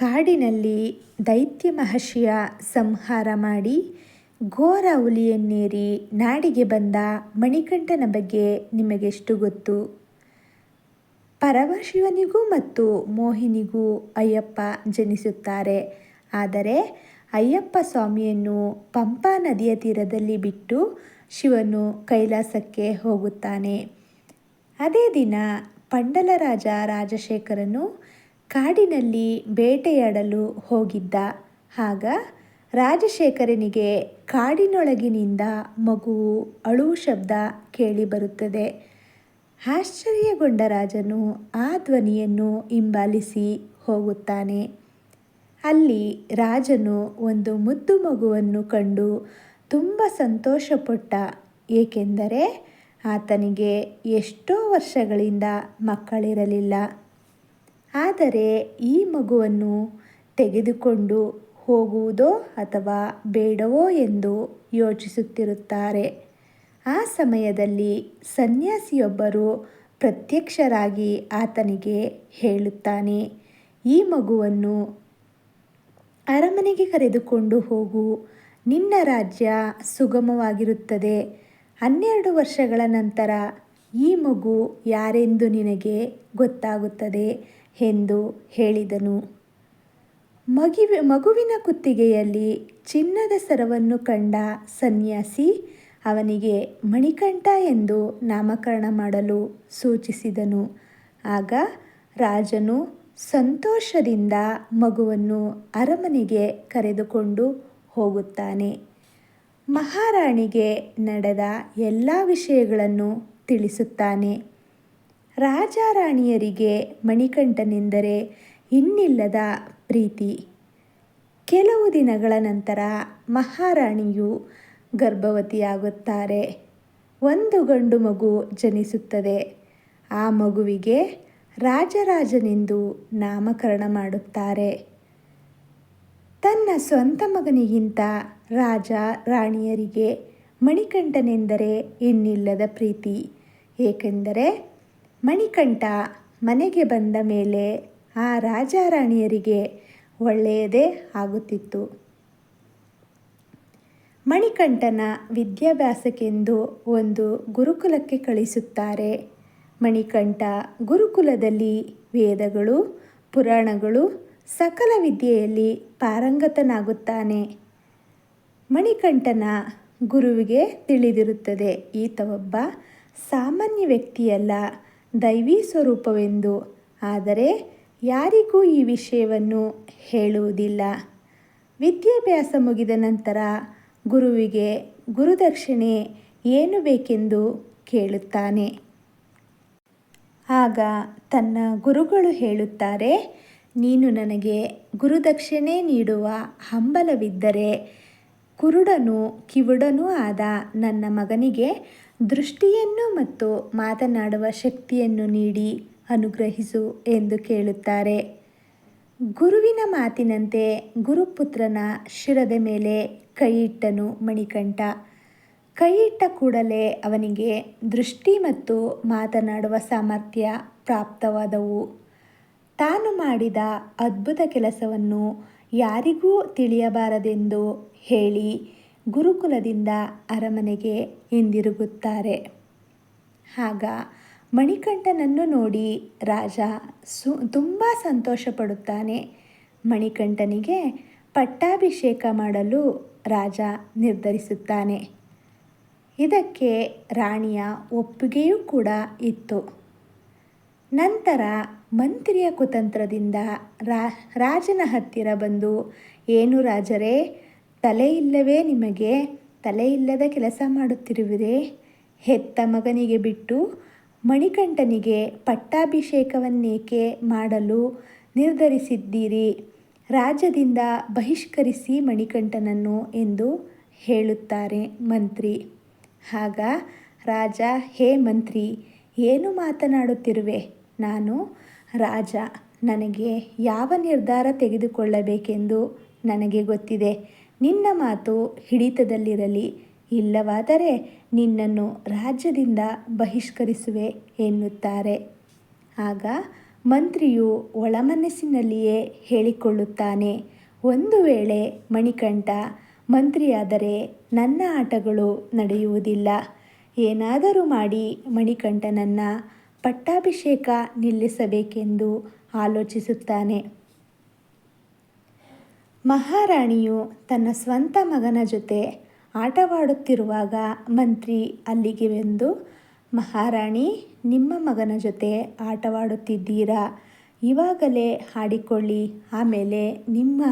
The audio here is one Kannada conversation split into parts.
ಕಾಡಿನಲ್ಲಿ ದೈತ್ಯ ಮಹರ್ಷಿಯ ಸಂಹಾರ ಮಾಡಿ ಘೋರ ಹುಲಿಯನ್ನೇರಿ ನಾಡಿಗೆ ಬಂದ ಮಣಿಕಂಠನ ಬಗ್ಗೆ ನಿಮಗೆಷ್ಟು ಗೊತ್ತು? ಪರಮಶಿವನಿಗೂ ಮತ್ತು ಮೋಹಿನಿಗೂ ಅಯ್ಯಪ್ಪ ಜನಿಸುತ್ತಾರೆ. ಆದರೆ ಅಯ್ಯಪ್ಪ ಸ್ವಾಮಿಯನ್ನು ಪಂಪಾ ನದಿಯ ತೀರದಲ್ಲಿ ಬಿಟ್ಟು ಶಿವನು ಕೈಲಾಸಕ್ಕೆ ಹೋಗುತ್ತಾನೆ. ಅದೇ ದಿನ ಪಂಡಲರಾಜ ರಾಜಶೇಖರನು ಕಾಡಿನಲ್ಲಿ ಬೇಟೆಯಾಡಲು ಹೋಗಿದ್ದ. ಆಗ ರಾಜಶೇಖರನಿಗೆ ಕಾಡಿನೊಳಗಿನಿಂದ ಮಗುವು ಅಳು ಶಬ್ದ ಕೇಳಿಬರುತ್ತದೆ ಆಶ್ಚರ್ಯಗೊಂಡ ರಾಜನು ಆ ಧ್ವನಿಯನ್ನು ಹಿಂಬಾಲಿಸಿ ಹೋಗುತ್ತಾನೆ. ಅಲ್ಲಿ ರಾಜನು ಒಂದು ಮುದ್ದು ಮಗುವನ್ನು ಕಂಡು ತುಂಬ ಸಂತೋಷಪಟ್ಟ. ಏಕೆಂದರೆ ಆತನಿಗೆ ಎಷ್ಟೋ ವರ್ಷಗಳಿಂದ ಮಕ್ಕಳಿರಲಿಲ್ಲ. ಆದರೆ ಈ ಮಗುವನ್ನು ತೆಗೆದುಕೊಂಡು ಹೋಗುವುದೋ ಅಥವಾ ಬೇಡವೋ ಎಂದು ಯೋಚಿಸುತ್ತಿರುತ್ತಾರೆ. ಆ ಸಮಯದಲ್ಲಿ ಸನ್ಯಾಸಿಯೊಬ್ಬರು ಪ್ರತ್ಯಕ್ಷರಾಗಿ ಆತನಿಗೆ ಹೇಳುತ್ತಾನೆ, ಈ ಮಗುವನ್ನು ಅರಮನೆಗೆ ಕರೆದುಕೊಂಡು ಹೋಗು. ನಿನ್ನ ರಾಜ್ಯ ಸುಗಮವಾಗಿರುತ್ತದೆ. ಹನ್ನೆರಡು ವರ್ಷಗಳ ನಂತರ ಈ ಮಗು ಯಾರೆಂದು ನಿನಗೆ ಗೊತ್ತಾಗುತ್ತದೆ? ಎಂದು ಹೇಳಿದನು. ಮಗಿವಿ, ಮಗುವಿನ ಕುತ್ತಿಗೆಯಲ್ಲಿ ಚಿನ್ನದ ಸರವನ್ನು ಕಂಡ ಸನ್ಯಾಸಿ ಅವನಿಗೆ, ಮಣಿಕಂಠ ಎಂದು ನಾಮಕರಣ ಮಾಡಲು ಸೂಚಿಸಿದನು. ಆಗ ರಾಜನು ಸಂತೋಷದಿಂದ ಮಗುವನ್ನು ಅರಮನೆಗೆ ಕರೆದುಕೊಂಡು ಹೋಗುತ್ತಾನೆ. ಮಹಾರಾಣಿಗೆ ನಡೆದ ಎಲ್ಲ ವಿಷಯಗಳನ್ನು ತಿಳಿಸುತ್ತಾನೆ. ರಾಜ ರಾಣಿಯರಿಗೆ ಮಣಿಕಂಠನೆಂದರೆ ಇನ್ನಿಲ್ಲದ ಪ್ರೀತಿ. ಕೆಲವು ದಿನಗಳ ನಂತರ ಮಹಾರಾಣಿಯು ಗರ್ಭವತಿಯಾಗುತ್ತಾರೆ. ಒಂದು ಗಂಡು ಮಗು ಜನಿಸುತ್ತದೆ. ಆ ಮಗುವಿಗೆ ರಾಜರಾಜನೆಂದು ನಾಮಕರಣ ಮಾಡುತ್ತಾರೆ. ತನ್ನ ಸ್ವಂತ ಮಗನಿಗಿಂತ ರಾಜ ರಾಣಿಯರಿಗೆ ಮಣಿಕಂಠನೆಂದರೆ ಇನ್ನಿಲ್ಲದ ಪ್ರೀತಿ. ಏಕೆಂದರೆ ಮಣಿಕಂಠ ಮನೆಗೆ ಬಂದ ಮೇಲೆ ಆ ರಾಜ ರಾಣಿಯರಿಗೆ ಒಳ್ಳೆಯದೇ ಆಗುತ್ತಿತ್ತು. ಮಣಿಕಂಠನ ವಿದ್ಯಾಭ್ಯಾಸಕ್ಕೆಂದು ಒಂದು ಗುರುಕುಲಕ್ಕೆ ಕಳಿಸುತ್ತಾರೆ. ಮಣಿಕಂಠ ಗುರುಕುಲದಲ್ಲಿ ವೇದಗಳು, ಪುರಾಣಗಳು, ಸಕಲ ವಿದ್ಯೆಯಲ್ಲಿ ಪಾರಂಗತನಾಗುತ್ತಾನೆ. ಮಣಿಕಂಠನ ಗುರುವಿಗೆ ತಿಳಿದಿರುತ್ತದೆ ಈತ ಒಬ್ಬ ಸಾಮಾನ್ಯ ವ್ಯಕ್ತಿಯಲ್ಲ. ದೈವಿ ಸ್ವರೂಪವೆಂದು. ಆದರೆ ಯಾರಿಗೂ ಈ ವಿಷಯವನ್ನು ಹೇಳುವುದಿಲ್ಲ. ವಿದ್ಯಾಭ್ಯಾಸ ಮುಗಿದ ನಂತರ ಗುರುವಿಗೆ ಗುರುದಕ್ಷಿಣೆ ಏನು ಬೇಕೆಂದು ಕೇಳುತ್ತಾನೆ. ಆಗ ತನ್ನ ಗುರುಗಳು ಹೇಳುತ್ತಾರೆ, ನೀನು ನನಗೆ ಗುರುದಕ್ಷಿಣೆ ನೀಡುವ ಹಂಬಲವಿದ್ದರೆ ಕುರುಡನೂ ಕಿವುಡನೂ ಆದ ನನ್ನ ಮಗನಿಗೆ ದೃಷ್ಟಿಯನ್ನು ಮತ್ತು ಮಾತನಾಡುವ ಶಕ್ತಿಯನ್ನು ನೀಡಿ ಅನುಗ್ರಹಿಸು ಎಂದು ಕೇಳುತ್ತಾರೆ. ಗುರುವಿನ ಮಾತಿನಂತೆ ಗುರುಪುತ್ರನ ಶಿರದ ಮೇಲೆ ಕೈಯಿಟ್ಟನು ಮಣಿಕಂಠ. ಕೈಯಿಟ್ಟ ಕೂಡಲೇ ಅವನಿಗೆ ದೃಷ್ಟಿ ಮತ್ತು ಮಾತನಾಡುವ ಸಾಮರ್ಥ್ಯ ಪ್ರಾಪ್ತವಾದವು. ತಾನು ಮಾಡಿದ ಅದ್ಭುತ ಕೆಲಸವನ್ನು ಯಾರಿಗೂ ತಿಳಿಯಬಾರದೆಂದು ಹೇಳಿ ಗುರುಕುಲದಿಂದ ಅರಮನೆಗೆ ಹಿಂದಿರುಗುತ್ತಾರೆ. ಆಗ ಮಣಿಕಂಠನನ್ನು ನೋಡಿ ರಾಜ ಸು, ತುಂಬ ಸಂತೋಷಪಡುತ್ತಾನೆ. ಮಣಿಕಂಠನಿಗೆ ಪಟ್ಟಾಭಿಷೇಕ ಮಾಡಲು ರಾಜ ನಿರ್ಧರಿಸುತ್ತಾನೆ. ಇದಕ್ಕೆ ರಾಣಿಯ ಒಪ್ಪಿಗೆಯೂ ಕೂಡ ಇತ್ತು. ನಂತರ ಮಂತ್ರಿಯ ಕುತಂತ್ರದಿಂದ ರಾಜನ ಹತ್ತಿರ ಬಂದು, ಏನು ರಾಜರೇ ತಲೆ ಇಲ್ಲವೇ ನಿಮಗೆ? ತಲೆ ಇಲ್ಲದ ಕೆಲಸ ಮಾಡುತ್ತಿರುವಿರೇ? ಹೆತ್ತ ಮಗನಿಗೆ ಬಿಟ್ಟು ಮಣಿಕಂಠನಿಗೆ ಪಟ್ಟಾಭಿಷೇಕವನ್ನೇಕೆ ಮಾಡಲು ನಿರ್ಧರಿಸಿದ್ದೀರಿ? ರಾಜ್ಯದಿಂದ ಬಹಿಷ್ಕರಿಸಿ ಮಣಿಕಂಠನನ್ನು ಎಂದು ಹೇಳುತ್ತಾರೆ ಮಂತ್ರಿ. ಆಗ ರಾಜ, ಹೇ ಮಂತ್ರಿ, ಏನು ಮಾತನಾಡುತ್ತಿರುವೆ? ನಾನು ರಾಜ, ನನಗೆ ಯಾವ ನಿರ್ಧಾರ ತೆಗೆದುಕೊಳ್ಳಬೇಕೆಂದು ನನಗೆ ಗೊತ್ತಿದೆ. ನಿನ್ನ ಮಾತು ಹಿಡಿತದಲ್ಲಿರಲಿ. ಇಲ್ಲವಾದರೆ ನಿನ್ನನ್ನು ರಾಜ್ಯದಿಂದ ಬಹಿಷ್ಕರಿಸುವೆ ಎನ್ನುತ್ತಾರೆ. ಆಗ ಮಂತ್ರಿಯು ಒಳಮನಸ್ಸಿನಲ್ಲಿಯೇ ಹೇಳಿಕೊಳ್ಳುತ್ತಾನೆ. ಒಂದು ವೇಳೆ ಮಣಿಕಂಠ, ಮಂತ್ರಿಯಾದರೆ ನನ್ನ ಆಟಗಳು ನಡೆಯುವುದಿಲ್ಲ. ಏನಾದರೂ ಮಾಡಿ ಮಣಿಕಂಠನನ್ನು ಪಟ್ಟಾಭಿಷೇಕ ನಿಲ್ಲಿಸಬೇಕೆಂದು ಆಲೋಚಿಸುತ್ತಾನೆ. ಮಹಾರಾಣಿಯು ತನ್ನ ಸ್ವಂತ ಮಗನ ಜೊತೆ ಆಟವಾಡುತ್ತಿರುವಾಗ ಮಂತ್ರಿ ಅಲ್ಲಿಗೆ ಬಂದು, ಮಹಾರಾಣಿ, ನಿಮ್ಮ ಮಗನ ಜೊತೆ ಆಟವಾಡುತ್ತಿದ್ದೀರಾ? ಇವಾಗಲೇ ಹಾಡಿಕೊಳ್ಳಿ. ಆಮೇಲೆ ನಿಮ್ಮ,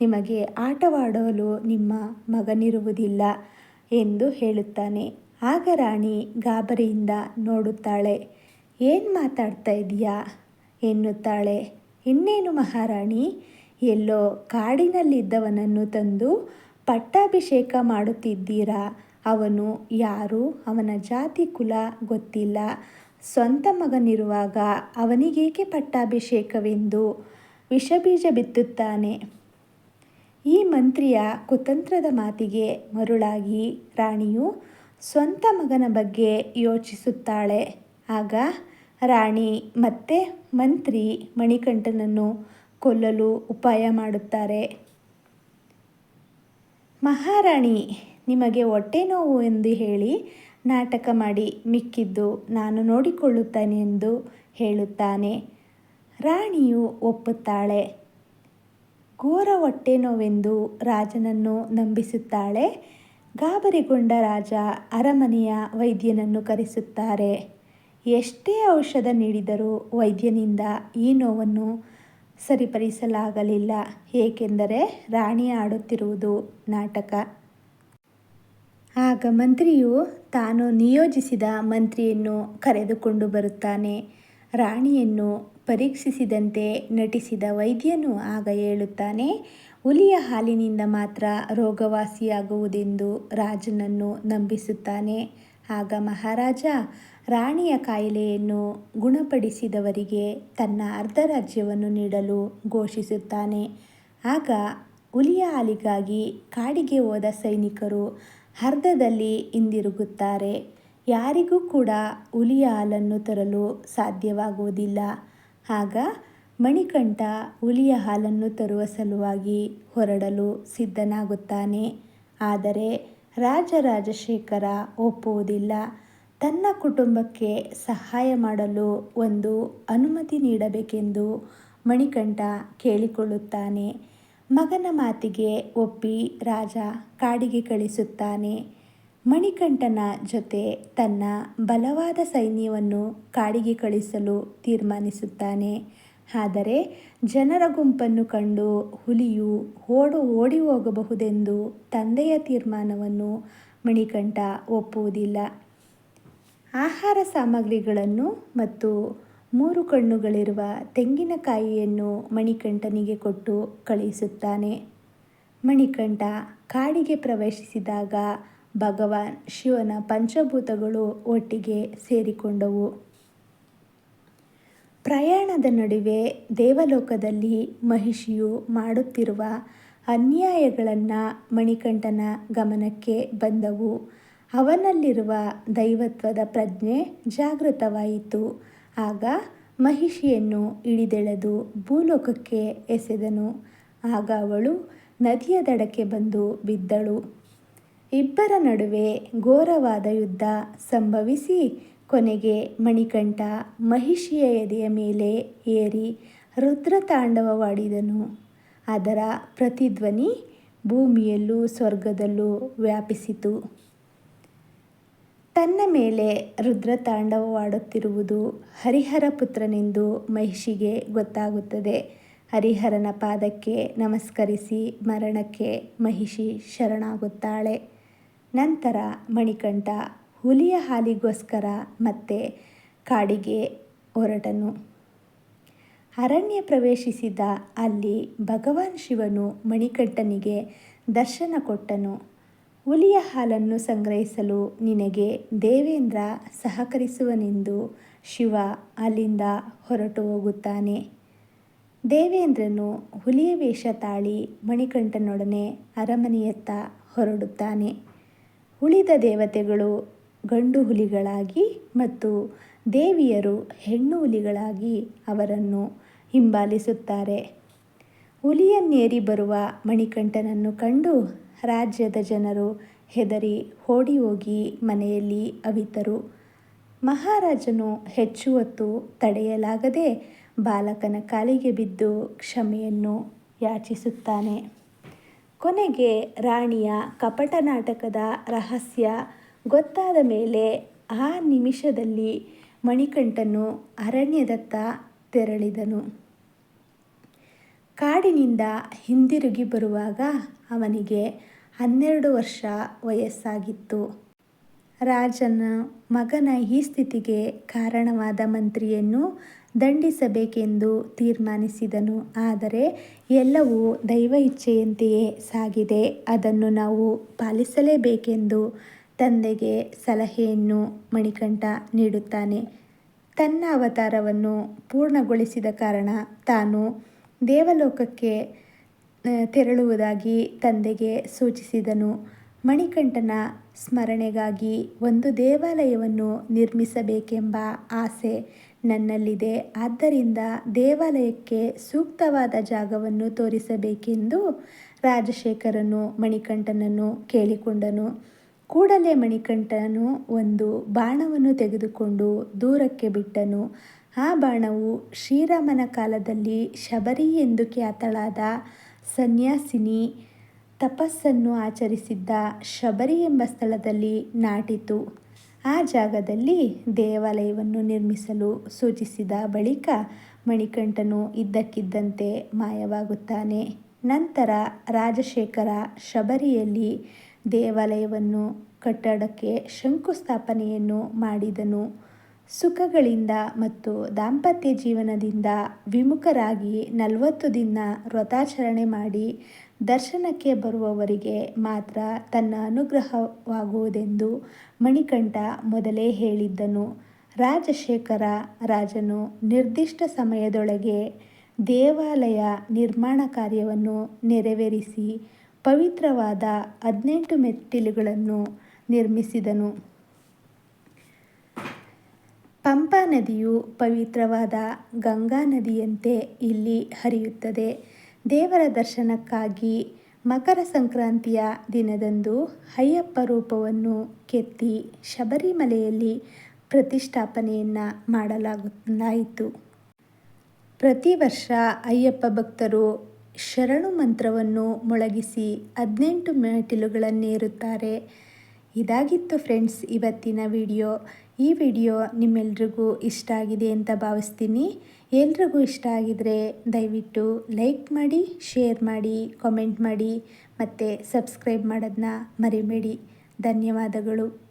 ನಿಮಗೆ ಆಟವಾಡಲು ನಿಮ್ಮ ಮಗನಿರುವುದಿಲ್ಲ ಎಂದು ಹೇಳುತ್ತಾನೆ. ಆಗ ರಾಣಿ ಗಾಬರಿಯಿಂದ ನೋಡುತ್ತಾಳೆ, ಏನು ಮಾತಾಡ್ತಾ ಇದೆಯಾ? ಎನ್ನುತ್ತಾಳೆ, ಇನ್ನೇನು ಮಹಾರಾಣಿ? ಎಲ್ಲೋ ಕಾಡಿನಲ್ಲಿದ್ದವನನ್ನು ತಂದು ಪಟ್ಟಾಭಿಷೇಕ ಮಾಡುತ್ತಿದ್ದೀರಾ? ಅವನು ಯಾರು? ಅವನ ಜಾತಿ ಕುಲ ಗೊತ್ತಿಲ್ಲ. ಸ್ವಂತ ಮಗನಿರುವಾಗ ಅವನಿಗೇಕೆ ಪಟ್ಟಾಭಿಷೇಕವೆಂದು ವಿಷಬೀಜ ಬಿತ್ತುತ್ತಾನೆ. ಈ ಮಂತ್ರಿಯ ಕುತಂತ್ರದ ಮಾತಿಗೆ ಮರುಳಾಗಿ ರಾಣಿಯು ಸ್ವಂತ ಮಗನ ಬಗ್ಗೆ ಯೋಚಿಸುತ್ತಾಳೆ. ಆಗ ರಾಣಿ ಮತ್ತೆ ಮಂತ್ರಿ ಮಣಿಕಂಠನನ್ನು ಕೊಲ್ಲಲು ಉಪಾಯ ಮಾಡುತ್ತಾರೆ. ಮಹಾರಾಣಿ, ನಿಮಗೆ ಹೊಟ್ಟೆ ನೋವು ಎಂದು ಹೇಳಿ ನಾಟಕ ಮಾಡಿ ಮಿಕ್ಕಿದ್ದು ನಾನು ನೋಡಿಕೊಳ್ಳುತ್ತೇನೆ ಎಂದು ಹೇಳುತ್ತಾನೆ. ರಾಣಿಯು ಒಪ್ಪುತ್ತಾಳೆ. ಘೋರ ಹೊಟ್ಟೆ ನೋವೆಂದು ರಾಜನನ್ನು ನಂಬಿಸುತ್ತಾಳೆ. ಗಾಬರಿಗೊಂಡ ರಾಜ ಅರಮನೆಯ ವೈದ್ಯನನ್ನು ಕರೆಸುತ್ತಾರೆ. ಎಷ್ಟೇ ಔಷಧ ನೀಡಿದರೂ ವೈದ್ಯನಿಂದ ಈ ನೋವನ್ನು ಸರಿಪಡಿಸಲಾಗಲಿಲ್ಲ. ಏಕೆಂದರೆ ರಾಣಿ ಆಡುತ್ತಿರುವುದು ನಾಟಕ. ಆಗ ಮಂತ್ರಿಯು ತಾನು ನಿಯೋಜಿಸಿದ ಮಂತ್ರಿಯನ್ನು ಕರೆದುಕೊಂಡು ಬರುತ್ತಾನೆ. ರಾಣಿಯನ್ನು ಪರೀಕ್ಷಿಸಿದಂತೆ ನಟಿಸಿದ ವೈದ್ಯನು ಆಗ ಹೇಳುತ್ತಾನೆ, ಹುಲಿಯ ಹಾಲಿನಿಂದ ಮಾತ್ರ ರೋಗವಾಸಿಯಾಗುವುದೆಂದು ರಾಜನನ್ನು ನಂಬಿಸುತ್ತಾನೆ. ಆಗ ಮಹಾರಾಜ ರಾಣಿಯ ಕಾಯಿಲೆಯನ್ನು ಗುಣಪಡಿಸಿದವರಿಗೆ ತನ್ನ ಅರ್ಧ ರಾಜ್ಯವನ್ನು ನೀಡಲು ಘೋಷಿಸುತ್ತಾನೆ. ಆಗ ಹುಲಿಯ ಹಾಲಿಗಾಗಿ ಕಾಡಿಗೆ ಹೋದ ಸೈನಿಕರು ಅರ್ಧದಲ್ಲಿ ಹಿಂದಿರುಗುತ್ತಾರೆ. ಯಾರಿಗೂ ಕೂಡ ಹುಲಿಯ ಹಾಲನ್ನು ತರಲು ಸಾಧ್ಯವಾಗುವುದಿಲ್ಲ. ಆಗ ಮಣಿಕಂಠ ಹುಲಿಯ ಹಾಲನ್ನು ತರುವ ಸಲುವಾಗಿ ಹೊರಡಲು ಸಿದ್ಧನಾಗುತ್ತಾನೆ. ಆದರೆ ರಾಜರಾಜಶೇಖರ ಒಪ್ಪುವುದಿಲ್ಲ. ತನ್ನ ಕುಟುಂಬಕ್ಕೆ ಸಹಾಯ ಮಾಡಲು ಒಂದು ಅನುಮತಿ ನೀಡಬೇಕೆಂದು ಮಣಿಕಂಠ ಕೇಳಿಕೊಳ್ಳುತ್ತಾನೆ. ಮಗನ ಮಾತಿಗೆ ಒಪ್ಪಿ ರಾಜ ಕಾಡಿಗೆ ಕಳಿಸುತ್ತಾನೆ. ಮಣಿಕಂಠನ ಜೊತೆ ತನ್ನ ಬಲವಾದ ಸೈನ್ಯವನ್ನು ಕಾಡಿಗೆ ಕಳಿಸಲು ತೀರ್ಮಾನಿಸುತ್ತಾನೆ. ಆದರೆ ಜನರ ಗುಂಪನ್ನು ಕಂಡು ಹುಲಿಯು ಓಡು ಓಡಿ ಹೋಗಬಹುದೆಂದು ತಂದೆಯ ತೀರ್ಮಾನವನ್ನು ಮಣಿಕಂಠ ಒಪ್ಪುವುದಿಲ್ಲ. ಆಹಾರ ಸಾಮಗ್ರಿಗಳನ್ನು ಮತ್ತು ಮೂರು ಕಣ್ಣುಗಳಿರುವ ತೆಂಗಿನಕಾಯಿಯನ್ನು ಮಣಿಕಂಠನಿಗೆ ಕೊಟ್ಟು ಕಳುಹಿಸುತ್ತಾನೆ. ಮಣಿಕಂಠ ಕಾಡಿಗೆ ಪ್ರವೇಶಿಸಿದಾಗ ಭಗವಾನ್ ಶಿವನ ಪಂಚಭೂತಗಳು ಒಟ್ಟಿಗೆ ಸೇರಿಕೊಂಡವು. ಪ್ರಯಾಣದ ನಡುವೆ ದೇವಲೋಕದಲ್ಲಿ ಮಹಿಷಿಯು ಮಾಡುತ್ತಿರುವ ಅನ್ಯಾಯಗಳನ್ನು ಮಣಿಕಂಠನ ಗಮನಕ್ಕೆ ಬಂದವು. ಅವನಲ್ಲಿರುವ ದೈವತ್ವದ ಪ್ರಜ್ಞೆ ಜಾಗೃತವಾಯಿತು. ಆಗ ಮಹಿಷಿಯನ್ನು ಹಿಡಿದೆಳೆದು ಭೂಲೋಕಕ್ಕೆ ಎಸೆದನು. ಆಗ ಅವಳು ನದಿಯ ದಡಕ್ಕೆ ಬಂದು ಬಿದ್ದಳು. ಇಬ್ಬರ ನಡುವೆ ಘೋರವಾದ ಯುದ್ಧ ಸಂಭವಿಸಿ ಕೊನೆಗೆ ಮಣಿಕಂಠ ಮಹಿಷಿಯ ಎದೆಯ ಮೇಲೆ ಏರಿ ರುದ್ರ ತಾಂಡವವಾಡಿದನು. ಅದರ ಪ್ರತಿಧ್ವನಿ ಭೂಮಿಯಲ್ಲೂ ಸ್ವರ್ಗದಲ್ಲೂ ವ್ಯಾಪಿಸಿತು. ತನ್ನ ಮೇಲೆ ರುದ್ರ ತಾಂಡವವಾಡುತ್ತಿರುವುದು ಹರಿಹರ ಪುತ್ರನೆಂದು ಮಹಿಷಿಗೆ ಗೊತ್ತಾಗುತ್ತದೆ. ಹರಿಹರನ ಪಾದಕ್ಕೆ ನಮಸ್ಕರಿಸಿ ಮರಣಕ್ಕೆ ಮಹಿಷಿ ಶರಣಾಗುತ್ತಾಳೆ. ನಂತರ ಮಣಿಕಂಠ ಹುಲಿಯ ಹಾಲಿಗೋಸ್ಕರ ಮತ್ತೆ ಕಾಡಿಗೆ ಹೊರಟನು. ಅರಣ್ಯ ಪ್ರವೇಶಿಸಿದ ಅಲ್ಲಿ ಭಗವಾನ್ ಶಿವನು ಮಣಿಕಂಠನಿಗೆ ದರ್ಶನ ಕೊಟ್ಟನು. ಹುಲಿಯ ಹಾಲನ್ನು ಸಂಗ್ರಹಿಸಲು ನಿನಗೆ ದೇವೇಂದ್ರ ಸಹಕರಿಸುವನೆಂದು ಶಿವ ಅಲ್ಲಿಂದ ಹೊರಟು ಹೋಗುತ್ತಾನೆ. ದೇವೇಂದ್ರನು ಹುಲಿಯ ವೇಷ ತಾಳಿ ಮಣಿಕಂಠನೊಡನೆ ಅರಮನೆಯತ್ತ ಹೊರಡುತ್ತಾನೆ. ಉಳಿದ ದೇವತೆಗಳು ಗಂಡು ಹುಲಿಗಳಾಗಿ ಮತ್ತು ದೇವಿಯರು ಹೆಣ್ಣು ಹುಲಿಗಳಾಗಿ ಅವರನ್ನು ಹಿಂಬಾಲಿಸುತ್ತಾರೆ. ಹುಲಿಯನ್ನೇರಿ ಬರುವ ಮಣಿಕಂಠನನ್ನು ಕಂಡು ರಾಜ್ಯದ ಜನರು ಹೆದರಿ ಓಡಿ ಹೋಗಿ ಮನೆಯಲ್ಲಿ ಅವಿತರು. ಮಹಾರಾಜನು ಹೆಚ್ಚು ಹೊತ್ತು ತಡೆಯಲಾಗದೆ ಬಾಲಕನ ಕಾಲಿಗೆ ಬಿದ್ದು ಕ್ಷಮೆಯನ್ನು ಯಾಚಿಸುತ್ತಾನೆ. ಕೊನೆಗೆ ರಾಣಿಯ ಕಪಟ ನಾಟಕದ ರಹಸ್ಯ ಗೊತ್ತಾದ ಮೇಲೆ ಆ ನಿಮಿಷದಲ್ಲಿ ಮಣಿಕಂಠನು ಅರಣ್ಯದತ್ತ ತೆರಳಿದನು. ಕಾಡಿನಿಂದ ಹಿಂದಿರುಗಿ ಬರುವಾಗ ಅವನಿಗೆ ಹನ್ನೆರಡು ವರ್ಷ ವಯಸ್ಸಾಗಿತ್ತು. ರಾಜನ ಮಗನ ಈ ಸ್ಥಿತಿಗೆ ಕಾರಣವಾದ ಮಂತ್ರಿಯನ್ನು ದಂಡಿಸಬೇಕೆಂದು ತೀರ್ಮಾನಿಸಿದನು. ಆದರೆ ಎಲ್ಲವೂ ದೈವ ಇಚ್ಛೆಯಂತೆಯೇ ಸಾಗಿದೆ. ಅದನ್ನು ನಾವು ಪಾಲಿಸಲೇಬೇಕೆಂದು ತಂದೆಗೆ ಸಲಹೆಯನ್ನು ಮಣಿಕಂಠ ನೀಡುತ್ತಾನೆ. ತನ್ನ ಅವತಾರವನ್ನು ಪೂರ್ಣಗೊಳಿಸಿದ ಕಾರಣ ತಾನು ದೇವಲೋಕಕ್ಕೆ ತೆರಳುವುದಾಗಿ ತಂದೆಗೆ ಸೂಚಿಸಿದನು. ಮಣಿಕಂಠನ ಸ್ಮರಣೆಗಾಗಿ ಒಂದು ದೇವಾಲಯವನ್ನು ನಿರ್ಮಿಸಬೇಕೆಂಬ ಆಸೆ ನನ್ನಲ್ಲಿದೆ. ಆದ್ದರಿಂದ ದೇವಾಲಯಕ್ಕೆ ಸೂಕ್ತವಾದ ಜಾಗವನ್ನು ತೋರಿಸಬೇಕೆಂದು ರಾಜಶೇಖರನು ಮಣಿಕಂಠನನ್ನು ಕೇಳಿಕೊಂಡನು. ಕೂಡಲೇ ಮಣಿಕಂಠನು ಒಂದು ಬಾಣವನ್ನು ತೆಗೆದುಕೊಂಡು ದೂರಕ್ಕೆ ಬಿಟ್ಟನು. ಆ ಬಾಣವು ಶ್ರೀರಾಮನ ಕಾಲದಲ್ಲಿ ಶಬರಿ ಎಂದು ಖ್ಯಾತಳಾದ ಸನ್ಯಾಸಿನಿ ತಪಸ್ಸನ್ನು ಆಚರಿಸಿದ್ದ ಶಬರಿ ಎಂಬ ಸ್ಥಳದಲ್ಲಿ ನಾಟಿತು. ಆ ಜಾಗದಲ್ಲಿ ದೇವಾಲಯವನ್ನು ನಿರ್ಮಿಸಲು ಸೂಚಿಸಿದ ಬಳಿಕ ಮಣಿಕಂಠನು ಇದ್ದಕ್ಕಿದ್ದಂತೆ ಮಾಯವಾಗುತ್ತಾನೆ. ನಂತರ ರಾಜಶೇಖರ ಶಬರಿಯಲ್ಲಿ ದೇವಾಲಯವನ್ನು ಕಟ್ಟಡಕ್ಕೆ ಶಂಕುಸ್ಥಾಪನೆಯನ್ನು ಮಾಡಿದನು. ಸುಖಗಳಿಂದ ಮತ್ತು ದಾಂಪತ್ಯ ಜೀವನದಿಂದ ವಿಮುಖರಾಗಿ ನಲವತ್ತು ದಿನ ವ್ರತಾಚರಣೆ ಮಾಡಿ ದರ್ಶನಕ್ಕೆ ಬರುವವರಿಗೆ ಮಾತ್ರ ತನ್ನ ಅನುಗ್ರಹವಾಗುವುದೆಂದು ಮಣಿಕಂಠ ಮೊದಲೇ ಹೇಳಿದ್ದನು. ರಾಜಶೇಖರ ರಾಜನು ನಿರ್ದಿಷ್ಟ ಸಮಯದೊಳಗೆ ದೇವಾಲಯ ನಿರ್ಮಾಣ ಕಾರ್ಯವನ್ನು ನೆರವೇರಿಸಿ ಪವಿತ್ರವಾದ ಹದಿನೆಂಟು ಮೆಟ್ಟಿಲುಗಳನ್ನು ನಿರ್ಮಿಸಿದನು. ಪಂಪಾ ನದಿಯು ಪವಿತ್ರವಾದ ಗಂಗಾ ನದಿಯಂತೆ ಇಲ್ಲಿ ಹರಿಯುತ್ತದೆ. ದೇವರ ದರ್ಶನಕ್ಕಾಗಿ ಮಕರ ಸಂಕ್ರಾಂತಿಯ ದಿನದಂದು ಅಯ್ಯಪ್ಪ ರೂಪವನ್ನು ಕೆತ್ತಿ ಶಬರಿಮಲೆಯಲ್ಲಿ ಪ್ರತಿಷ್ಠಾಪನೆಯನ್ನು ಮಾಡಲಾಗುತ್ತಾಯಿತು ಪ್ರತಿ ವರ್ಷ ಅಯ್ಯಪ್ಪ ಭಕ್ತರು ಶರಣು ಮಂತ್ರವನ್ನು ಮೊಳಗಿಸಿ ಹದಿನೆಂಟು ಮೆಟ್ಟಿಲುಗಳನ್ನೇರುತ್ತಾರೆ ಇದಾಗಿತ್ತು ಫ್ರೆಂಡ್ಸ್ ಇವತ್ತಿನ ವಿಡಿಯೋ. ಈ ವಿಡಿಯೋ ನಿಮ್ಮೆಲ್ರಿಗೂ ಇಷ್ಟ ಆಗಿದೆ ಅಂತ ಭಾವಿಸ್ತೀನಿ. ಎಲ್ರಿಗೂ ಇಷ್ಟ ಆಗಿದರೆ ದಯವಿಟ್ಟು ಲೈಕ್ ಮಾಡಿ, ಶೇರ್ ಮಾಡಿ, ಕಾಮೆಂಟ್ ಮಾಡಿ, ಮತ್ತು ಸಬ್ಸ್ಕ್ರೈಬ್ ಮಾಡೋದನ್ನ ಮರಿಬೇಡಿ. ಧನ್ಯವಾದಗಳು.